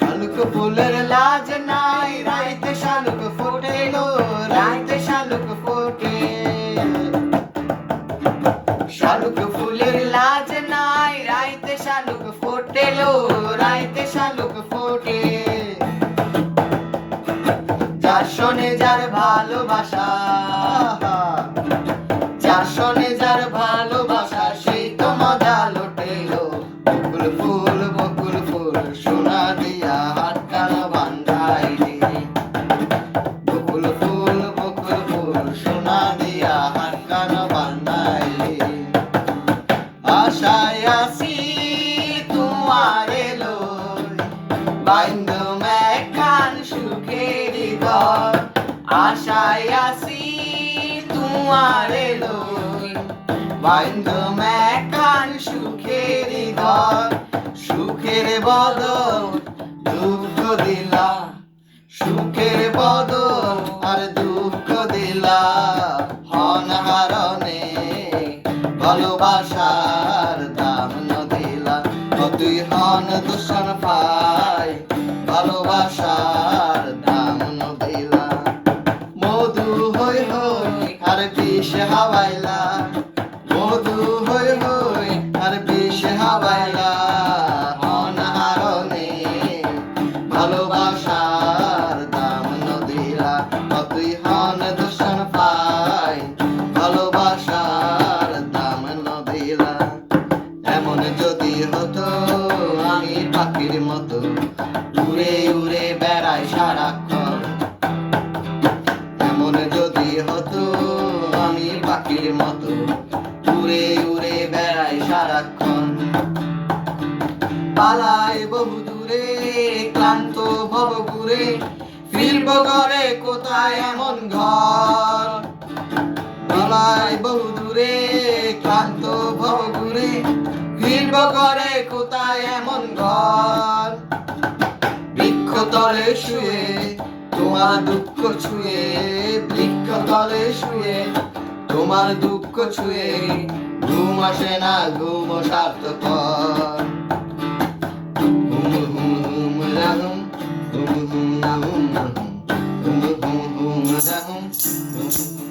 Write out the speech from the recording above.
শালুক ফুলের লাজ নাই, রাইতে শালুক ফোটে রাইতে শালুক ফোটে। শালুক ফুলের লাজ নাই, রাইতে শালুক ফোটে রাইতে শালুক ফোটে। যার শোনে যার ভালোবাসা ফুল বকুল ফুল, সোনা দিয়া হাত কানা বান্ধাই বকুল ফুল বকুল ফুল, সোনা দিয়া হাত কানা বান্ধাই আশায় আসি তোমারে লই বাইন্দ মেকান সুখের ঘর আশায় আসি তোমারে লই বাইন্দ মেকান সুখের ঘর, সুখের বদল দুঃখ দিলা, সুখের বদল আর দুঃখ দিলা। হন হারণে ভালোবাসার দাম দিলা। ও তুই হন দূষণ পাই ভালোবাসার দাম দিলা। মধু হই হই আর বিষ হাওয়াইলা, মধু হই হই উড়ে উড়ে বেড়াই সারাক্ষণ। এমন যদি হতো, আমি পাখির মতো উড়ে উড়ে বেড়াই সারাক্ষণ। পালাই বহু দূরে, ক্লান্ত ভব ঘুরে, ফিরব ঘরে কোথায় এমন ঘর? পালাই বহু দূরে, ক্লান্ত ভব ঘুরে, ফিরব ঘরে কোথায় এমন ঘর? তলে শুয়ে, তোমার দুঃখ ছুঁয়ে, বৃক্ষ তলে শুয়ে, তোমার দুঃখ ছুঁয়ে, ঘুম আসে না, ঘুম সার্থকর হুম